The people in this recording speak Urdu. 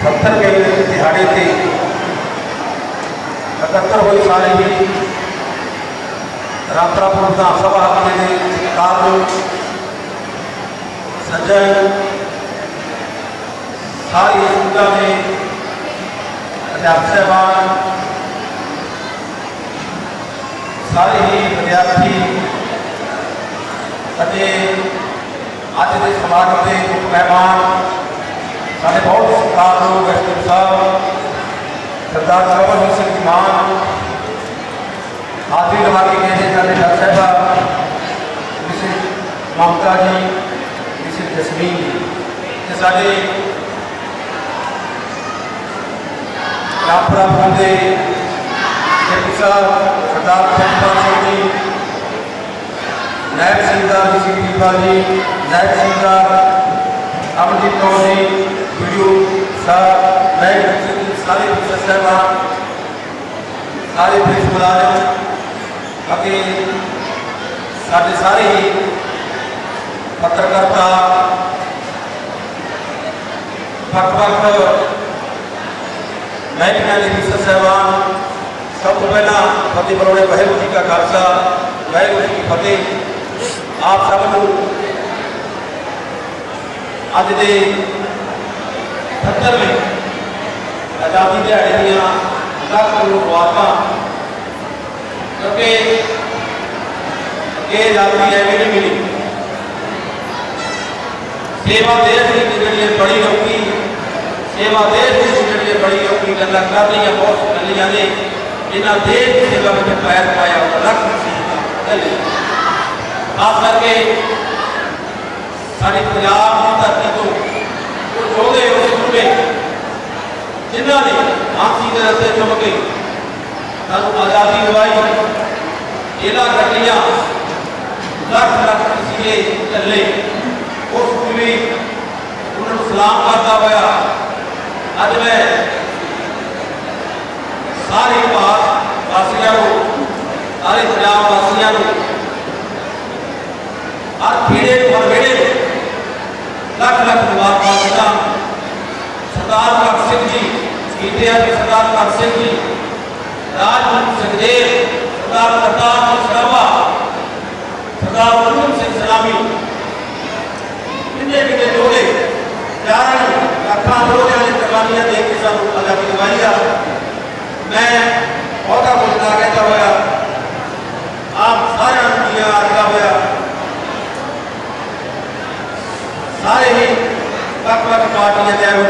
ستر کے دہاڑے تھے اکہتر ہوئی سارے بھی۔ راترا پورتا سب آتے ہیں کار۔ سجن۔ ساری سنگا میں ریاست صاحبان سارے ہی ریاستی اجے اج کے سماج کے مہمان۔ سانے بہت سے کاروں ویسٹر صاحب، سردار شعبر حسن کی ماں آدمی لما کے کہنے جانے ڈاکٹر صاحبہ Mrs Mamta ji Mrs Jasmine ji یہ سارے رامپورہ بھوندے ڈپٹی صاحب سردار صاحب صاحب جی نائب سندہ جسی پیپا جی نائب سندہ امنجیت کور جی ਅਮਨਦੀਪ ਕੌਰ ਜੀ ਵੀਡੀਓ ਸਾਹਿਬ ਨਾਇਬ ਸਿੰਘ ਜੀ ਸਾਰੇ ਅਫਸਰ ਸਾਹਿਬਾਨ ਸਾਰੇ ਪੁਲਿਸ ਮੁਲਾਜ਼ਮ ਅਤੇ ਸਾਡੇ ਸਾਰੇ ਹੀ ਪੱਤਰਕਾਰਤਾ ਵੱਖ-ਵੱਖ ਮਹਿਕਮਿਆਂ ਦੇ ਅਫਸਰ ਸਾਹਿਬਾਨ ਸਭ ਤੋਂ ਪਹਿਲਾਂ ਫਤਿਹ ਬਰੋੜੇ ਵਾਹਿਗੁਰੂ ਜੀ ਕਾ ਖਾਲਸਾ ਵਾਹਿਗੁਰੂ ਜੀ ਕੀ ਫਤਿਹ ਆਪ ਸਭ ਨੂੰ ਅੱਜ ਦੇ اٹھتر میں۔ آزادی دہاڑے دیا کیونکہ ہے نہیں ملی۔ کی بڑی ہوگی کی بڑی ہوگی کر رہی ہیں، بہت گلیاں نے جنہ کی میں پیر پایا ہوگا لاکھ خاص کر کے ساری ਜਿਨ੍ਹਾਂ ਨੇ ਫਾਂਸੀ ਦੇ ਰਸਤੇ ਚੁੰਮ ਕੇ ਸਾਨੂੰ ਆਜ਼ਾਦੀ ਦਿਵਾਈ ਇਹਨਾਂ ਗੱਡੀਆਂ ਲੱਖ ਲੱਖ ਸੀਗੇ ਚੱਲੇ ਉਸ ਵੀ ਉਹਨਾਂ ਨੂੰ ਸਲਾਮ ਕਰਦਾ ਹੋਇਆ। ਅੱਜ ਮੈਂ ਸਾਰੇ ਭਾਰਤ ਵਾਸੀਆਂ ਨੂੰ, ਸਾਰੇ ਪੰਜਾਬ ਵਾਸੀਆਂ ਨੂੰ ਹਰ انڈیا کے سردار پال سنگھ جی راج سکھدیو سردار کرتاب سنگھ سردار ارجن سنگھ سلامی انڈیا کے جوڑے چارن لکھان روزے نے قربانیاں دے کے سب ادا کروایا میں عہدہ بولنا کہتا ہوا، آپ سارے کیا آگا ہوا سارے ہی وقت وقت پارٹیاں جائے ہوئے